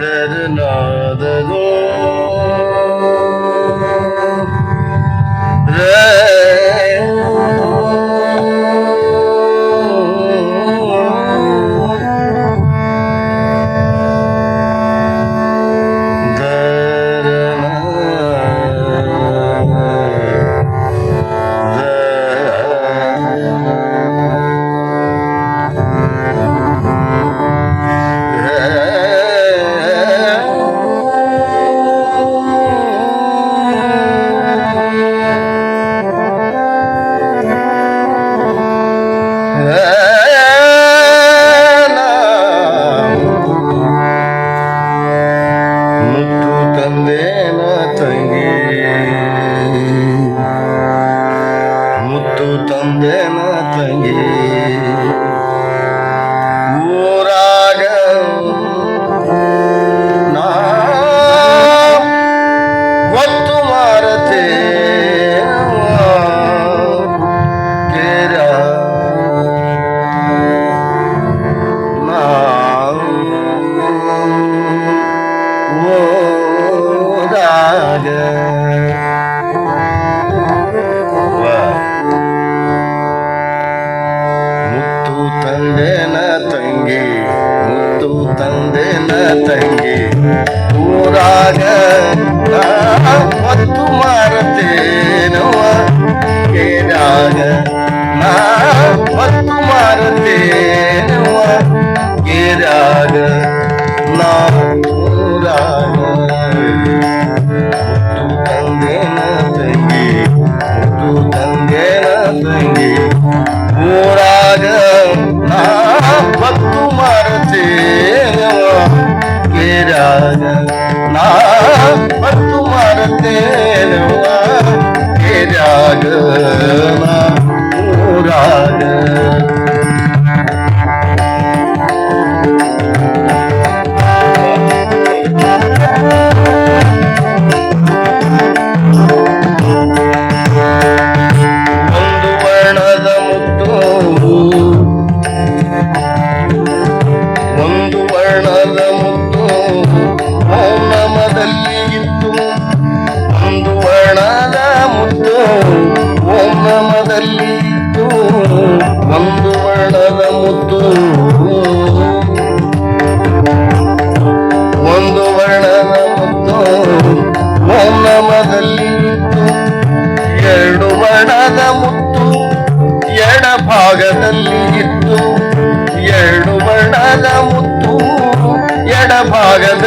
let another go. ರಾಜ ಮುತ್ತು ತಂದೆನ ತಂಗಿ ಮುತ್ತು ತಂದೆನ ತಂಗಿ. ಊರಾಗ ಒಂದು ಬಣ್ಣದ ಮುತ್ತು ಒಂದು ಬಣ್ಣದ ಮುತ್ತು ಮೌನಮದಲ್ಲಿ ಎರಡು ಬಣ್ಣದ ಮುತ್ತು ಎಡಭಾಗದಲ್ಲಿ ಇತ್ತು ಎರಡು ಬಣ್ಣದ ಮುತ್ತು ಎಡಭಾಗದಲ್ಲಿ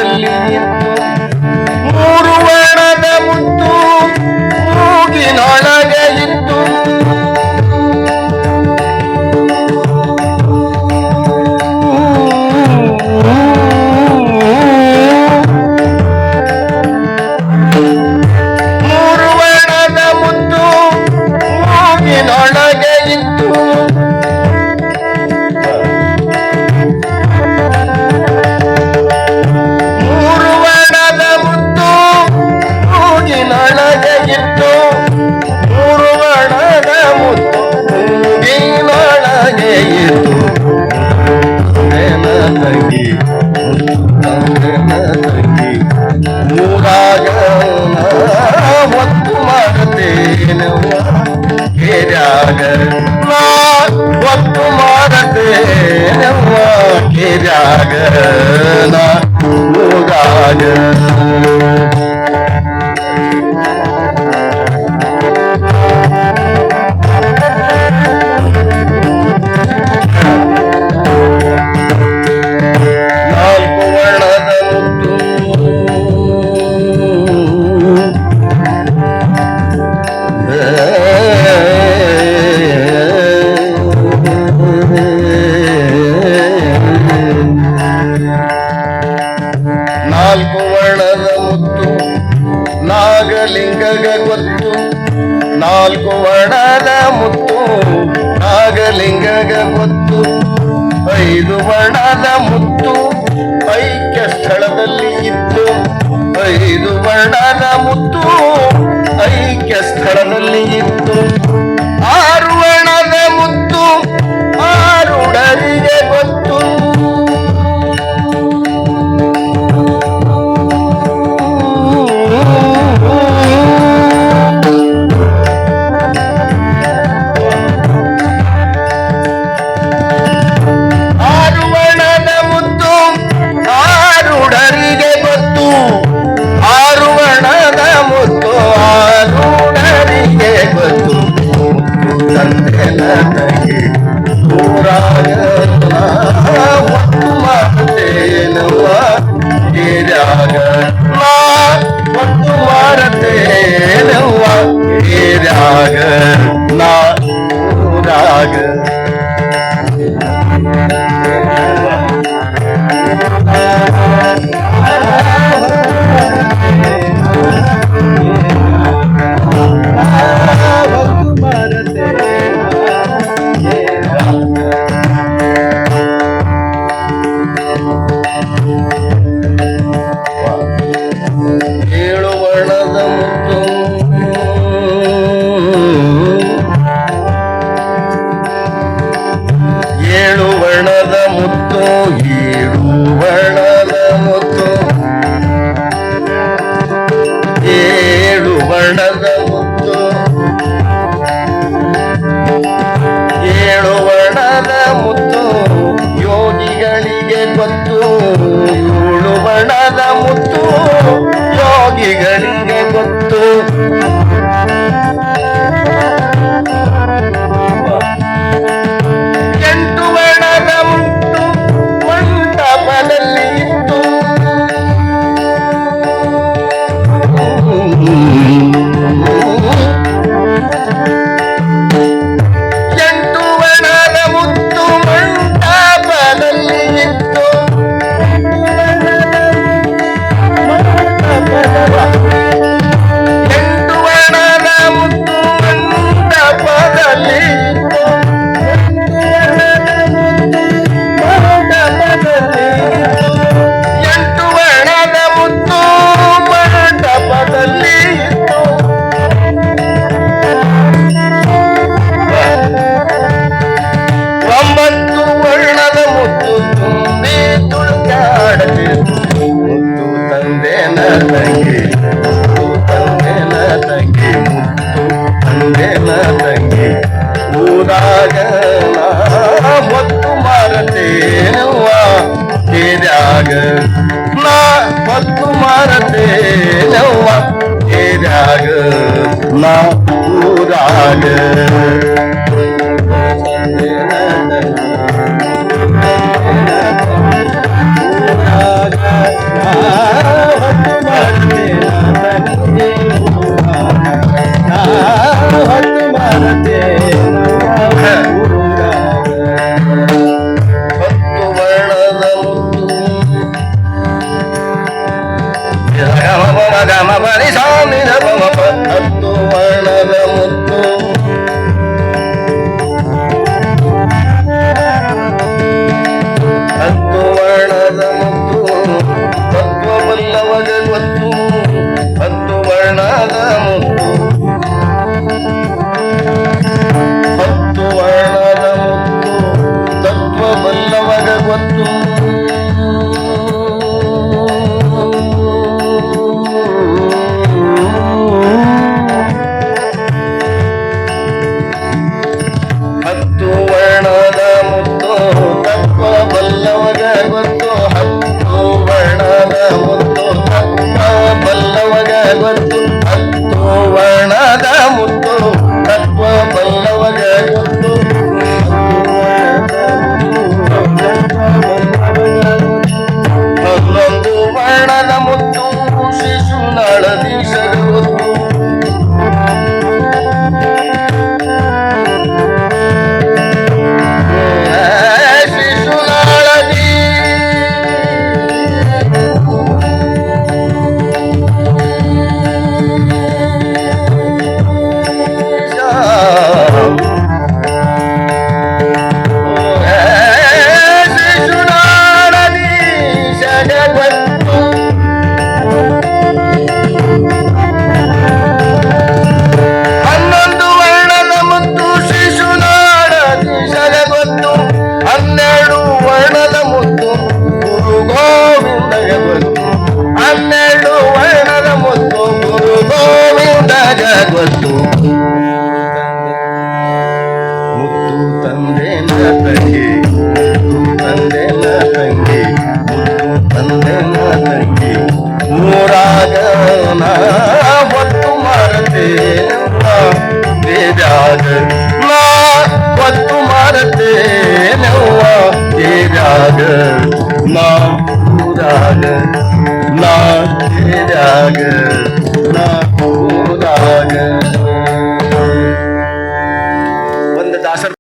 na lugar. ಲಿಂಗಗ ಗೊತ್ತು ಐದು ವರ್ಣದ ಮುತ್ತು ಐಕ್ಯ ಸ್ಥಳದಲ್ಲಿ ಇತ್ತು ಐದು ವರ್ಣದ ಮುತ್ತು ಐಕ್ಯ ಸ್ಥಳದಲ್ಲಿ ಇತ್ತು ಮತ್ತು ಮಾರತೆ ನವ್ವ ಏರಾಗ ನಾ ಊರಾಗ ನನಗ ಮುತ್ತು ತಂದೆ ತಂಗಿ ಮುತ್ತು ತಂದೆ ತಂಗಿ ಮುತ್ತು ತಂದೆ ತಂಗಿ ಮೂರಾಗ ನಾ